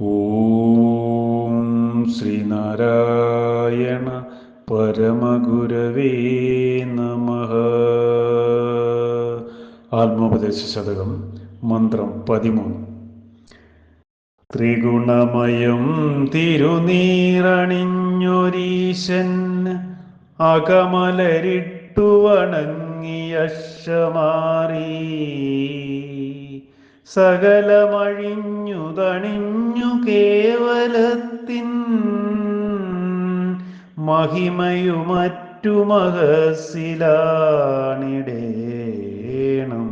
ഓം ശ്രീനാരായണ പരമഗുരവേ നമ. ആത്മോപദേശ ശതകം മന്ത്രം പതിമൂന്ന്. ത്രിഗുണമയം തിരുനീറണിഞ്ഞൊരീശൻ അകമലരിട്ടു വണങ്ങിയ സകലമഴിഞ്ഞു തണിഞ്ഞു കേവലത്തിൻ മഹിമയുമറ്റു മഹസിലാണിടേണം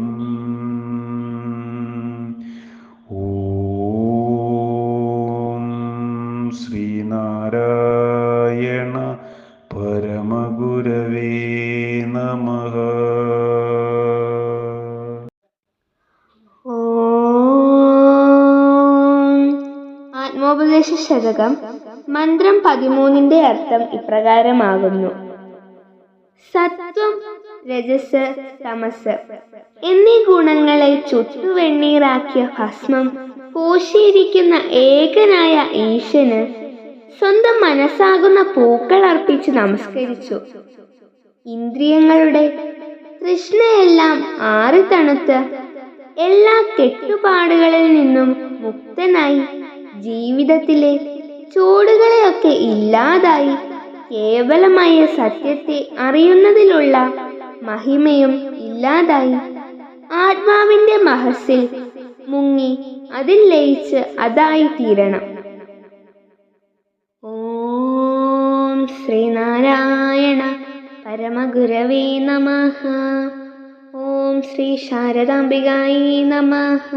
ഓം ശ്രീനാരായണ പരമഗുരവേ നമഃ ആത്മോപദേശ ശതകം മന്ത്രം പതിമൂന്നിന്റെ അർത്ഥം ഇപ്രകാരമാകുന്നു. സത്വം രജസ് തമസ് എന്നീ ഗുണങ്ങളെ ചുട്ടുവെണ്ണീറാക്കിയ ഭസ്മം പൂശിയിരിക്കുന്ന ഏകനായ ഈശന് സ്വന്തം മനസ്സാകുന്ന പൂക്കൾ അർപ്പിച്ച് നമസ്കരിച്ചു. ഇന്ദ്രിയങ്ങളുടെ തൃഷ്ണയെല്ലാം ആറിത്തണുത്ത് എല്ലാ കെട്ടുപാടുകളിൽ നിന്നും മുക്തനായി ജീവിതത്തിലെ ചൂടുകളെയൊക്കെ ഇല്ലാതായി കേവലമായ സത്യത്തെ അറിയുന്നതിലുള്ള മഹിമയും ഇല്ലാതായി. ആത്മാവിന്റെ മഹസിൽ മുങ്ങി അതിൽ ലയിച്ച് അതായി തീരണം. ഓം ശ്രീനാരായണ പരമഗുരവേ നമ. ഓം ശ്രീ ശാരദാംബികായി നമഃ.